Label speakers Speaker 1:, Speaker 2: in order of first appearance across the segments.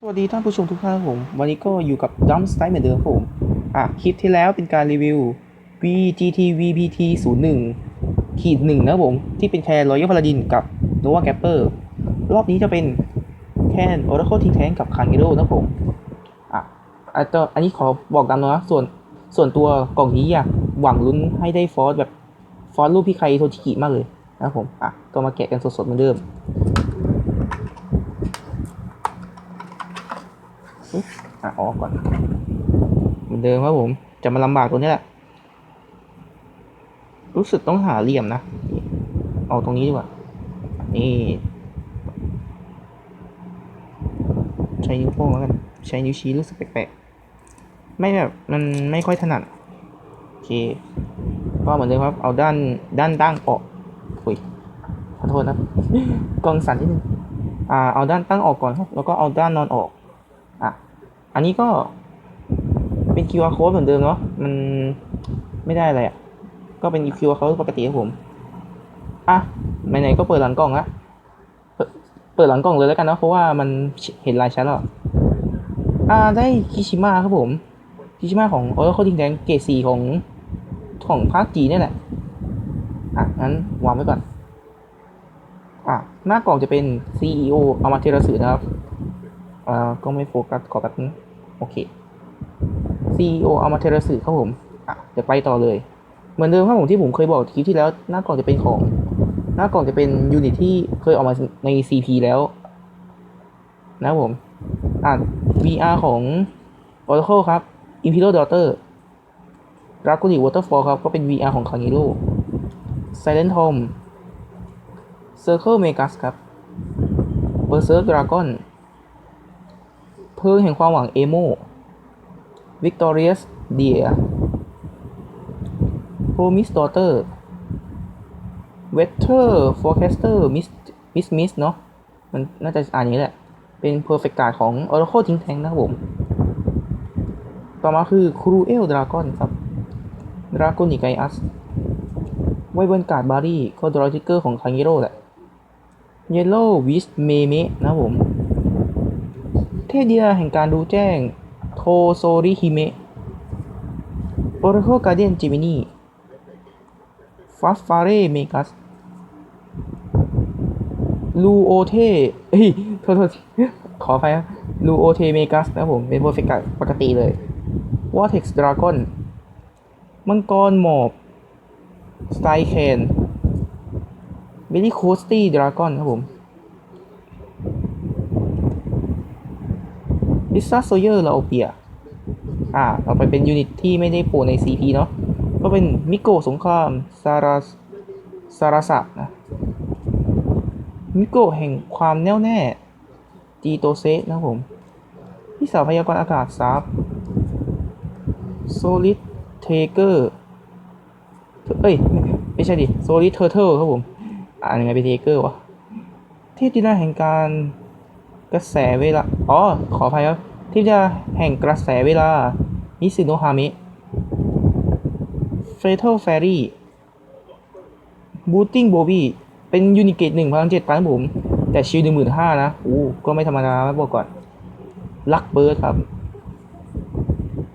Speaker 1: สวัสดีท่านผู้ชมทุกท่านผม วันนี้ก็อยู่กับดัมสไตล์เหมือนเดิมผม อะ คลิปที่แล้วเป็นการรีวิว VGT VPT 01ขีดหนึ่งนะผม ที่เป็นแคน Royal Paladin กับ Nova Gapper รอบนี้จะเป็นแคน Oracle Think Tank กับ k a n g e r o นะครับผม อะอันตอันนี้ขอบอกตามนะส่วนส่วนตัวกล่องนี้อยากหวังลุ้นให้ได้ฟอสแบบ ฟอสรูปพี่ใครโทชิกิมากเลยนะผม อะ ก็มาแกะกันสดๆเหมือนเดิม อะออกก่อน เหมือนเดิมครับผม จะมาลำบากตรงนี้แหละ รู้สึกต้องหาเหลี่ยมนะ เอาตรงนี้ดีกว่า นี่ ใช้นิ้วโป้งแล้วกัน ใช้นิ้วชี้รู้สึกแปลกๆ ไม่แบบมันไม่ค่อยถนัด โอเค ก็เหมือนเดิมครับ เอาด้านด้านตั้งออกอุยขอโทษนะกล้องสั่นนิดนึงอ่า เอาด้านตั้งออกก่อนครับ แล้วก็เอาด้านนอนออก อะ อันนี้ก็เป็น QR code เหมือนเดิมเนาะ มันไม่ได้อะไรอะ่ะ ก็เป็น QR code ปกติครับผม อะ ไหนๆก็เปิดหลังกล่องละเปิดเปิดหลังกล่องเลยแล้วกันเนาะเพราะว่ามันเห็นลายชัดแล้ว อ่า ได้คิชิมะครับผม คิชิมะของ Oracle Think Tank เกรดสีของของภาคจีนี่แหละ อะ งั้นวางไว้ก่อน อะ หน้ากล่องจะเป็น CEO อามาเทระสือนะครับ อ่าก็ไม่โฟกัสขอแป๊บนึงโอเค CEO เอามาเทระสือครับผม อะเดี๋ยวไปต่อเลย เหมือนเดิมครับผมที่ผมเคยบอกคลิปที่แล้วหน้ากล่องจะเป็นของ หน้ากล่องจะเป็นยูนิตที่เคยออกมาใน CP แล้ว นะผม อะ VR ของ Oracle ครับ Imperial Daughter r a g o n i Waterfall ครับ ก็เป็น VR ของ k a n g e r o Silent Tom Circle Megas ครับ Berserk Dragon เพลิงแห่งความหวังเอโม Victorious Dear Promise Daughter Weather Forecaster Miss Miss Miss เนาะมันน่าจะอ่านอย่างนี้แหละ เป็น Perfect Card ของ Oracle Think Tank นะครับผม ต่อมาคือ Cruel Dragon ครับ Draconic Gaius ไวเบิร์นการ์ดบารี่ก็ดรอยทิกเกอร์ของคังยิโร่แหละ Yellow Wish Meme นะครับผม เทพเดียแห่งการดูแจ้ง โทโซริฮิเมะ Oracle Guardian Gemini ฟัฟฟาเรเมกัสลูโอเทเฮ้ยโทษโทษขอไปครับลูโอเทเมกัสนะผม เป็นโปรเฟกปกติเลย Vortex Dragon มังกรหมอบสไตแคนเบลลี่โคสตี้ดราก้อนครับผม ลิซ่าโซเยอร์ลาโอเปียอ่าเราไปเป็นยูนิตที่ไม่ได้โผล่ใน CP เนาะก็เป็นมิโกะสงครามซาราซาราสะนะมิโกะแห่งความแน่วแน่จีโตเซะนะผมพี่สาวพยากรณ์อากาศซับโซลิดเทเกอร์เอ้ย ไม่ใช่ดิโซลิดเทอร์เทิลครับผม อ่านยังไงเป็นเทเกอร์วะเทพธิดาแห่งการกระแสเวลา อ๋อ ขออภัยครับ ทพธิดาแห่งกระแสเวลา มิซึโนฮามิเฟเทลแฟรี่บูตติ้งโบบี้เป็นยูนิเกตหนึ่งพลังเจ็ดพันผม แต่ชิลหนึ่งหมื่นห้านะโอ้ก็ไม่ธรรมดานะบอกก่อน ลักเบิร์ดครับ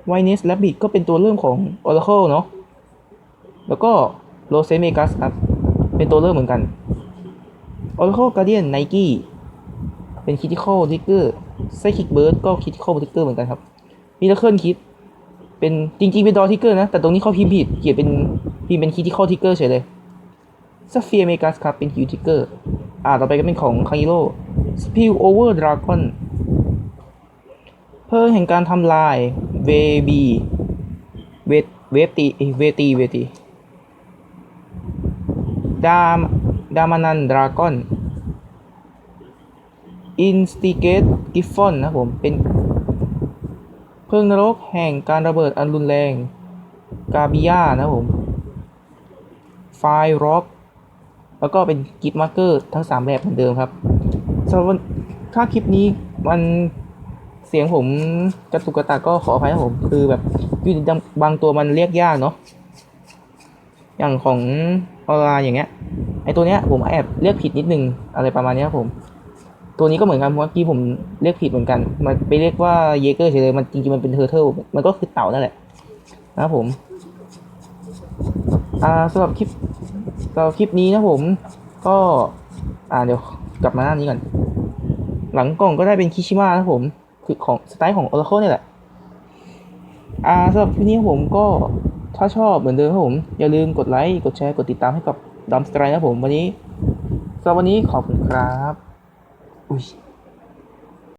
Speaker 1: ไวเนสแลบบิดก็เป็นตัวเริ่มของ Oracle เนาะแล้วก็โรเซเมกัสครับ เป็นตัวเริ่มเหมือนกัน Oracle Guardian Nike เป็น Critical Trigger Psychic Burst ก็ Critical Trigger เหมือนกันครับ Miracle Kit เป็นจริงๆ เป็น Door Trigger นะ แต่ตรงนี้เขาพิมพ์ผิดเขียนเป็นพิมพ์เป็น Critical Trigger เฉยเลย Sapphire Megas ครับเป็น Heal Trigger อ่าต่อไปก็เป็นของ Kangiro Spill Over Dragon เพิ่งแห่งการทำลายเวบีเวเวตีเวตีเวตีดามดามานันดราก้อน อินสติเกตกิฟฟอนนะผมเป็นเพลิงนรกแห่งการระเบิดอันรุนแรง กาบิยานะผมไฟร็อกแล้วก็เป็นกิฟมาร์เกอร์ทั้ง 3 แบบเหมือนเดิมครับสำหรับวันถ้าคลิปนี้มันเสียงผมกระตุกกระตากก็ขออภัยครับผม คือแบบยูนิตบางตัวมันเรียกยากเนาะอย่างของออนไลน์อย่างเงี้ยไอตัวเนี้ยผมแอบเรียกผิดนิดนึงอะไรประมาณนี้ครับผม ตัวนี้ก็เหมือนกันเมื่อกี้ผมเรียกผิดเหมือนกัน มันไปเรียกว่าเยเกอร์เฉยเลยมันจริงๆมันเป็นเทอร์เทิลมันก็คือเต่านั่นแหละนะผมอ่าสำหรับคลิปสำหรับคลิปนี้นะผม ก็อ่าเดี๋ยวกลับมาหน้านี้ก่อน หลังกล่องก็ได้เป็นคิชิมะนะผม คือของสไตล์ของ Oracle เนี่แหละอ่าสำหรับคลิปนี้ผมก็ถ้าชอบเหมือนเดิมครับผม อย่าลืมกดไลค์กดแชร์กดติดตามให้กับดัมสไตร์นะผมวันนี้สำหรับวันนี้ขอบคุณครับ อุ้ย